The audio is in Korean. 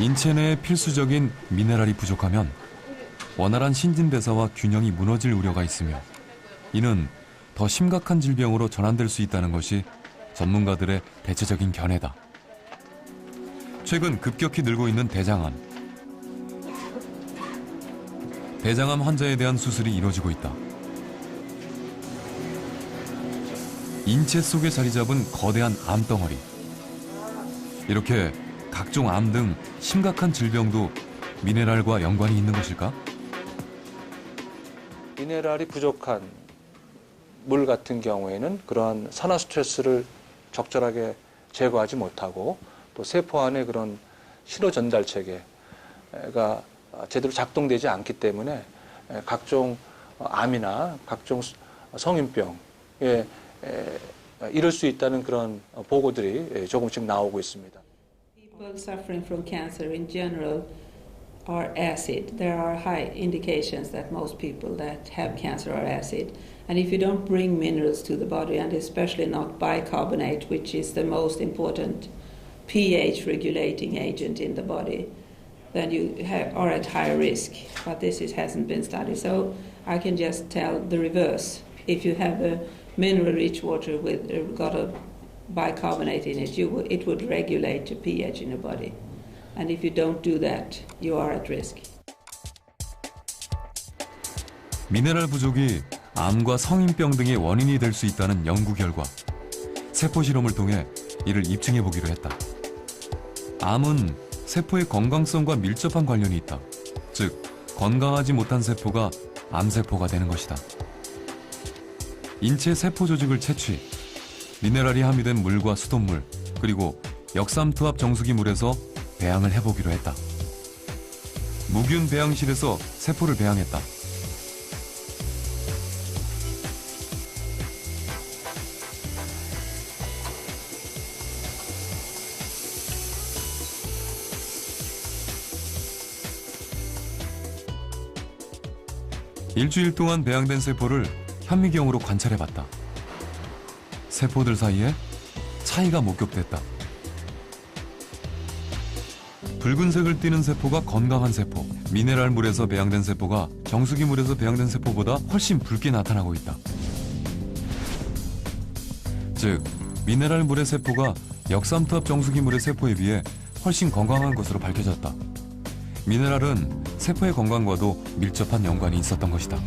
인체 내에 필수적인 미네랄이 부족하면 원활한 신진대사와 균형이 무너질 우려가 있으며 이는 더 심각한 질병으로 전환될 수 있다는 것이 전문가들의 대체적인 견해다. 최근 급격히 늘고 있는 대장암. 대장암 환자에 대한 수술이 이루어지고 있다. 인체 속에 자리 잡은 거대한 암덩어리. 이렇게 각종 암 등 심각한 질병도 미네랄과 연관이 있는 것일까? 미네랄이 부족한 물 같은 경우에는 그러한 산화 스트레스를 적절하게 제거하지 못하고 또 세포 안에 그런 신호 전달 체계가 제대로 작동되지 않기 때문에 각종 암이나 각종 성인병에 이를 수 있다는 그런 보고들이 조금씩 나오고 있습니다. People suffering from cancer in general are acid. There are high indications that most people that have cancer are acid. And if you don't bring minerals to the body, and especially not bicarbonate, which is the most important pH regulating agent in the body, then you ha- are at higher risk. But this is, hasn't been studied. So I can just tell the reverse. If you have a mineral rich water with uh, got a bicarbonate in it, you, it would regulate the pH in your body. And if you don't do that, you are at risk. 미네랄 부족이 암과 성인병 등의 원인이 될 수 있다는 연구 결과 세포 실험을 통해 이를 입증해 보기로 했다. 암은 세포의 건강성과 밀접한 관련이 있다. 즉, 건강하지 못한 세포가 암세포가 되는 것이다. 인체 세포 조직을 채취, 미네랄이 함유된 물과 수돗물, 그리고 역삼투압 정수기 물에서 배양을 해보기로 했다. 무균 배양실에서 세포를 배양했다. 일주일 동안 배양된 세포를 현미경으로 관찰해봤다. 세포들 사이에 차이가 목격됐다. 붉은색을 띠는 세포가 건강한 세포, 미네랄 물에서 배양된 세포가 정수기 물에서 배양된 세포보다 훨씬 붉게 나타나고 있다. 즉, 미네랄 물의 세포가 역삼투압 정수기 물의 세포에 비해 훨씬 건강한 것으로 밝혀졌다. 미네랄은 세포의 건강과도 밀접한 연관이 있었던 것이다.